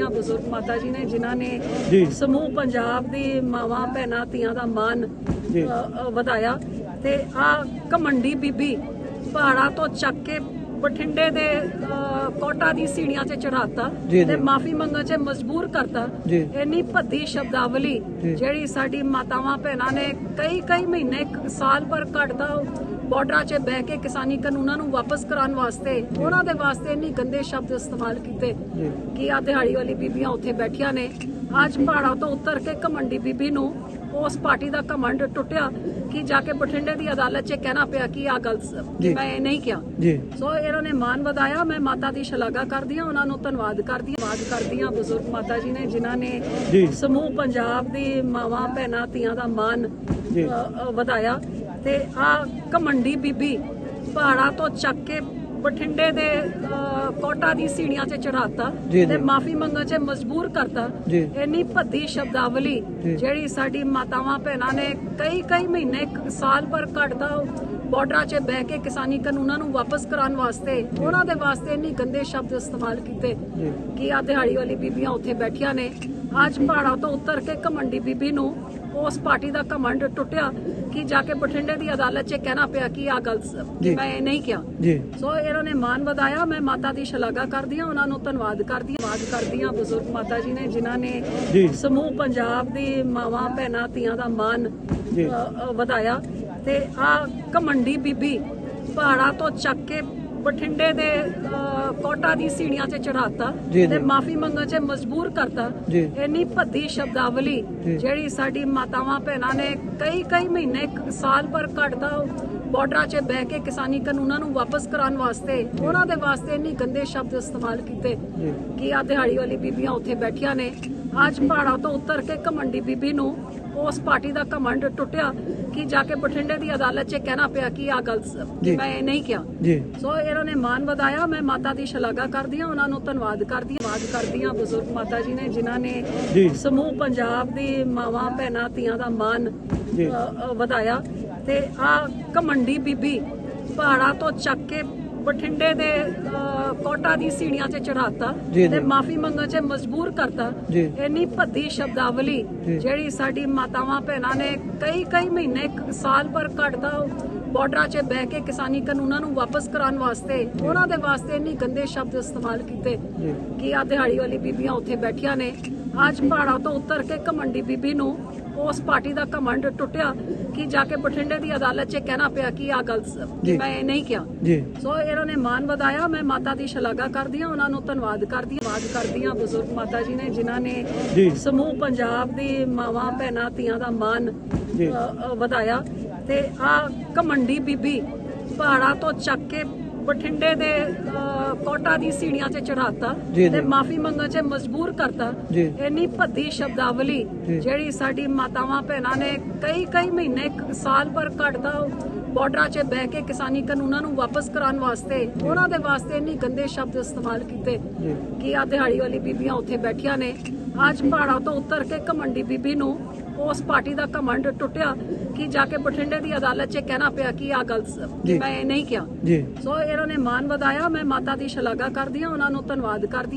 ਹਾਂ ਬਜ਼ੁਰਗ ਮਾਤਾ ਜੀ ਨੇ ਜਿਨ੍ਹਾਂ ਨੇ। ਸਮੂਹ ਪੰਜਾਬ ਦੀ ਮਾਵਾਂ ਭੈਣਾਂ ਧੀਆਂ ਦਾ ਮਾਨ ਵਧਾਇਆ ਤੇ ਆ ਕਮੰਡੀ ਬੀਬੀ ਪਹਾੜਾਂ ਤੋਂ ਚੱਕ ਕੇ ਬਠਿੰਡੇ ਦੇ ਕੋਟਾ ਦੀ ਸੀੜੀਆਂ 'ਚ ਚੜਾਤਾ ਜੀ, ਤੇ ਜੀ। ਮਾਫੀ ਮੰਗਣ 'ਚ ਮਜਬੂਰ ਕਰਤਾ ਜੀ। ਇੰਨੀ ਭੱਦੀ ਸ਼ਬਦਾਵਲੀ ਜੀ। ਜਿਹੜੀ ਸਾਡੀ ਮਾਤਾਵਾਂ ਭੈਣਾਂ ਨੇ ਕਈ ਕਈ ਮਹੀਨੇ ਇੱਕ ਸਾਲ ਪਰ ਕੱਢਦਾ ਬਾਰਡਰਾਂ 'ਚ ਬਹਿ ਕੇ ਕਿਸਾਨੀ ਕਾਨੂੰਨਾਂ ਨੂੰ ਵਾਪਸ ਕਰਾਉਣ ਵਾਸਤੇ ਉਹਨਾਂ ਦੇ ਵਾਸਤੇ ਇੰਨੀ ਗੰਦੇ ਸ਼ਬਦ ਇਸਤੇਮਾਲ ਕੀਤੇ ਜੀ। ਕਿ ਆ ਦਿਹਾੜੀ ਵਾਲੀ ਬੀਬੀਆਂ ਉੱਥੇ ਬੈਠੀਆਂ ਨੇ ਅੱਜ ਪਹਾੜਾਂ ਤੋਂ ਉਤਰ ਕੇ ਕਮੰਡੀ ਬੀਬੀ ਨੂੰ ਉਸ ਪਾਰਟੀ ਦਾ ਕਮਾਂਡ ਟੁੱਟਿਆ ਕਿ ਜਾ ਕੇ ਬਠਿੰਡੇ ਦੀ ਅਦਾਲਤ 'ਚ ਕਹਿਣਾ ਪਿਆ ਕਿ ਆ ਗੱਲ। ਮੈਂ ਇਹ ਨਹੀਂ ਕਿਹਾ ਜੀ ਸੋ ਇਹਨਾਂ ਨੇ ਮਾਨ ਵਧਾਇਆ ਮੈਂ ਮਾਤਾ ਦੀ ਸ਼ਲਾਘਾ ਕਰਦੀ ਹਾਂ ਉਹਨਾਂ ਨੂੰ ਧੰਨਵਾਦ ਕਰਦੀ ਹਾਂ ਧੰਨਵਾਦ ਕਰਦੀ ਹਾਂ ਬਜ਼ੁਰਗ ਮਾਤਾ ਜੀ ਨੇ ਜਿਨ੍ਹਾਂ ਨੇ। ਸਮੂਹ ਪੰਜਾਬ ਦੀ ਮਾਵਾਂ ਭੈਣਾਂ ਧੀਆਂ ਦਾ ਮਾਨ ਵਧਾਇਆ ਤੇ ਆ ਕਮੰਡੀ ਬੀਬੀ ਪਹਾੜਾਂ ਤੋਂ ਚੱਕ ਕੇ ਬਠਿੰਡੇ ਦੇ ਕੋਟਾ ਦੀ ਸੀੜੀਆਂ 'ਚ ਚੜਾਤਾ। ਤੇ ਮਾਫੀ ਮੰਗਣ 'ਚ ਮਜਬੂਰ ਕਰਤਾ। ਇੰਨੀ ਭੱਦੀ ਸ਼ਬਦਾਵਲੀ। ਜਿਹੜੀ ਸਾਡੀ ਮਾਤਾਵਾਂ ਭੈਣਾਂ ਨੇ ਕਈ ਕਈ ਮਹੀਨੇ ਸਾਲ ਪਰ ਕੱਢਦਾ ਬਾਰਡਰਾਂ 'ਚ ਬਹਿ ਕੇ ਕਿਸਾਨੀ ਕਾਨੂੰਨਾਂ ਨੂੰ ਵਾਪਸ ਕਰਾਉਣ ਵਾਸਤੇ ਉਹਨਾਂ ਦੇ ਵਾਸਤੇ ਇੰਨੀ ਗੰਦੇ ਸ਼ਬਦ ਇਸਤੇਮਾਲ ਕੀਤੇ। ਕਿ ਆ ਦਿਹਾੜੀ ਵਾਲੀ ਬੀਬੀਆਂ ਉੱਥੇ ਬੈਠੀਆਂ ਨੇ ਅੱਜ ਪਹਾੜਾਂ ਤੋਂ ਉਤਰ ਕੇ ਕਮੰਡੀ ਬੀਬੀ ਨੂੰ ਉਸ ਪਾਰਟੀ ਦਾ ਕਮਾਂਡ ਟੁੱਟਿਆ ਕਿ ਜਾ ਕੇ ਬਠਿੰਡੇ ਦੀ ਅਦਾਲਤ 'ਚ ਕਹਿਣਾ ਪਿਆ ਕਿ ਆ ਗੱਲ ਸ- ਕਿ। ਮੈਂ ਇਹ ਨਹੀਂ ਕਿਹਾ ਜੀ ਸੋ ਇਹਨਾਂ ਨੇ ਮਾਨ ਵਧਾਇਆ ਮੈਂ ਮਾਤਾ ਦੀ ਸ਼ਲਾਘਾ ਕਰਦੀ ਹਾਂ ਉਹਨਾਂ ਨੂੰ ਧੰਨਵਾਦ ਕਰਦੀ ਹਾਂ ਧੰਨਵਾਦ ਕਰਦੀ ਹਾਂ ਬਜ਼ੁਰਗ ਮਾਤਾ ਜੀ ਨੇ ਜਿਨ੍ਹਾਂ ਨੇ। ਸਮੂਹ ਪੰਜਾਬ ਦੀ ਮਾਵਾਂ ਭੈਣਾਂ ਧੀਆਂ ਦਾ ਮਾਨ ਵਧਾਇਆ ਤੇ ਆ ਕਮੰਡੀ ਬੀਬੀ ਪਹਾੜਾਂ ਤੋਂ ਚੱਕ ਕੇ ਬਠਿੰਡੇ ਦੇ ਕੋਟਾ ਦੀ ਸੀੜੀਆਂ 'ਚ ਚੜਾਤਾ। ਤੇ ਮਾਫੀ ਮੰਗਣ 'ਚ ਮਜਬੂਰ ਕਰਤਾ। ਇੰਨੀ ਭੱਦੀ ਸ਼ਬਦਾਵਲੀ। ਜਿਹੜੀ ਸਾਡੀ ਮਾਤਾਵਾਂ ਭੈਣਾਂ ਨੇ ਕਈ ਕਈ ਮਹੀਨੇ ਸਾਲ ਪਰ ਕੱਢਦਾ ਬਾਰਡਰਾਂ 'ਚ ਬਹਿ ਕੇ ਕਿਸਾਨੀ ਕਾਨੂੰਨਾਂ ਨੂੰ ਵਾਪਸ ਕਰਾਉਣ ਵਾਸਤੇ ਉਹਨਾਂ ਦੇ ਵਾਸਤੇ ਇੰਨੀ ਗੰਦੇ ਸ਼ਬਦ ਇਸਤੇਮਾਲ ਕੀਤੇ। ਕਿ ਆ ਦਿਹਾੜੀ ਵਾਲੀ ਬੀਬੀਆਂ ਉੱਥੇ ਬੈਠੀਆਂ ਨੇ ਅੱਜ ਪਹਾੜਾਂ ਤੋਂ ਉਤਰ ਕੇ ਕਮੰਡੀ ਬੀਬੀ ਨੂੰ ਉਸ ਪਾਰਟੀ ਦਾ ਕਮਾਂਡ ਟੁੱਟਿਆ ਕਿ ਜਾ ਕੇ ਬਠਿੰਡੇ ਦੀ ਅਦਾਲਤ 'ਚ ਕਹਿਣਾ ਪਿਆ ਕਿ ਆ ਗੱਲ ਸ- ਕਿ। ਮੈਂ ਇਹ ਨਹੀਂ ਕਿਹਾ ਸੋ ਇਹਨਾਂ ਨੇ ਮਾਨ ਵਧਾਇਆ ਮੈਂ ਮਾਤਾ ਦੀ ਸ਼ਲਾਘਾ ਕਰਦੀ ਹਾਂ ਉਹਨਾਂ ਨੂੰ ਧੰਨਵਾਦ ਕਰਦੀ ਹਾਂ ਧੰਨਵਾਦ ਕਰਦੀ ਹਾਂ ਬਜ਼ੁਰਗ ਮਾਤਾ ਜੀ ਨੇ ਜਿਨ੍ਹਾਂ ਨੇ। ਸਮੂਹ ਪੰਜਾਬ ਦੀ ਮਾਵਾਂ ਭੈਣਾਂ ਧੀਆਂ ਦਾ ਮਾਨ ਵਧਾਇਆ ਤੇ ਆ ਕਮੰਡੀ ਬੀਬੀ ਪਹਾੜਾਂ ਤੋਂ ਚੱਕ ਕੇ ਬਠਿੰਡੇ ਦੇ ਕੋਟਾ ਦੀ ਸੀੜੀਆਂ 'ਚ ਚੜਾਤਾ। ਤੇ ਮਾਫੀ ਮੰਗਣ 'ਚ ਮਜਬੂਰ ਕਰਤਾ। ਇੰਨੀ ਭੱਦੀ ਸ਼ਬਦਾਵਲੀ। ਜਿਹੜੀ ਸਾਡੀ ਮਾਤਾਵਾਂ ਭੈਣਾਂ ਨੇ ਕਈ ਕਈ ਮਹੀਨੇ ਸਾਲ ਪਰ ਕੱਢਦਾ ਬਾਰਡਰਾਂ 'ਚ ਬਹਿ ਕੇ ਕਿਸਾਨੀ ਕਾਨੂੰਨਾਂ ਨੂੰ ਵਾਪਸ ਕਰਾਉਣ ਵਾਸਤੇ ਉਹਨਾਂ ਦੇ ਵਾਸਤੇ ਇੰਨੀ ਗੰਦੇ ਸ਼ਬਦ ਇਸਤੇਮਾਲ ਕੀਤੇ। ਕਿ ਆ ਦਿਹਾੜੀ ਵਾਲੀ ਬੀਬੀਆਂ ਉੱਥੇ ਬੈਠੀਆਂ ਨੇ ਅੱਜ ਪਹਾੜਾਂ ਤੋਂ ਉਤਰ ਕੇ ਕਮੰਡੀ ਬੀਬੀ ਨੂੰ ਉਸ ਪਾਰਟੀ ਦਾ ਕਮਾਂਡ ਟੁੱਟਿਆ ਕਿ ਜਾ ਕੇ ਬਠਿੰਡੇ ਦੀ ਅਦਾਲਤ 'ਚ ਕਹਿਣਾ ਪਿਆ ਕਿ ਆ ਗੱਲ। ਮੈਂ ਇਹ ਨਹੀਂ ਕਿਹਾ ਸੋ ਇਹਨਾਂ ਨੇ ਮਾਨ ਵਧਾਇਆ ਮੈਂ ਮਾਤਾ ਦੀ ਸ਼ਲਾਘਾ ਕਰਦੀ ਹਾਂ ਉਹਨਾਂ ਨੂੰ ਧੰਨਵਾਦ ਕਰਦੀ ਹਾਂ ਧੰਨਵਾਦ ਕਰਦੀ ਹਾਂ ਬਜ਼ੁਰਗ ਮਾਤਾ ਜੀ ਨੇ ਜਿਨ੍ਹਾਂ ਨੇ। ਸਮੂਹ ਪੰਜਾਬ ਦੀ ਮਾਵਾਂ ਭੈਣਾਂ ਧੀਆਂ ਦਾ ਮਾਨ ਵਧਾਇਆ ਤੇ ਆ ਕਮੰਡੀ ਬੀਬੀ ਪਹਾੜਾਂ ਤੋਂ ਚੱਕ ਕੇ ਬਠਿੰਡੇ ਦੇ ਕੋਟਾ ਦੀ ਸੀੜੀਆਂ 'ਚ ਚੜਾਤਾ ਤੇ। ਮਾਫੀ ਮੰਗਣ 'ਚ ਮਜਬੂਰ ਕਰਤਾ। ਇੰਨੀ ਭੱਦੀ ਸ਼ਬਦਾਵਲੀ। ਜਿਹੜੀ ਸਾਡੀ ਮਾਤਾਵਾਂ ਭੈਣਾਂ ਨੇ ਕਈ ਕਈ ਮਹੀਨੇ ਸਾਲ ਪਰ ਕੱਢਦਾ ਬਾਰਡਰਾਂ 'ਚ ਬਹਿ ਕੇ ਕਿਸਾਨੀ ਕਾਨੂੰਨਾਂ ਨੂੰ ਵਾਪਸ ਕਰਾਉਣ ਵਾਸਤੇ ਉਹਨਾਂ ਦੇ ਵਾਸਤੇ ਇੰਨੀ ਗੰਦੇ ਸ਼ਬਦ ਇਸਤੇਮਾਲ ਕੀਤੇ। ਕਿ ਆ ਦਿਹਾੜੀ ਵਾਲੀ ਬੀਬੀਆਂ ਉੱਥੇ ਬੈਠੀਆਂ ਨੇ ਅੱਜ ਪਹਾੜਾਂ ਤੋਂ ਉਤਰ ਕੇ ਕਮੰਡੀ ਬੀਬੀ ਨੂੰ ਉਸ ਪਾਰਟੀ ਦਾ ਕਮਾਂਡ ਟੁੱਟਿਆ ਕਿ ਜਾ ਕੇ ਬਠਿੰਡੇ ਦੀ ਅਦਾਲਤ 'ਚ ਕਹਿਣਾ ਪਿਆ ਕਿ ਆ ਗੱਲ। ਮੈਂ ਇਹ ਨਹੀਂ ਕਿਹਾ। ਜੀ। ਸੋ ਇਹਨਾਂ ਨੇ ਮਾਨ ਵਧਾਇਆ ਮੈਂ ਮਾਤਾ ਦੀ ਸ਼ਲਾਘਾ ਕਰਦੀ ਹਾਂ ਉਹਨਾਂ ਨੂੰ ਧੰਨਵਾਦ ਕਰਦੀ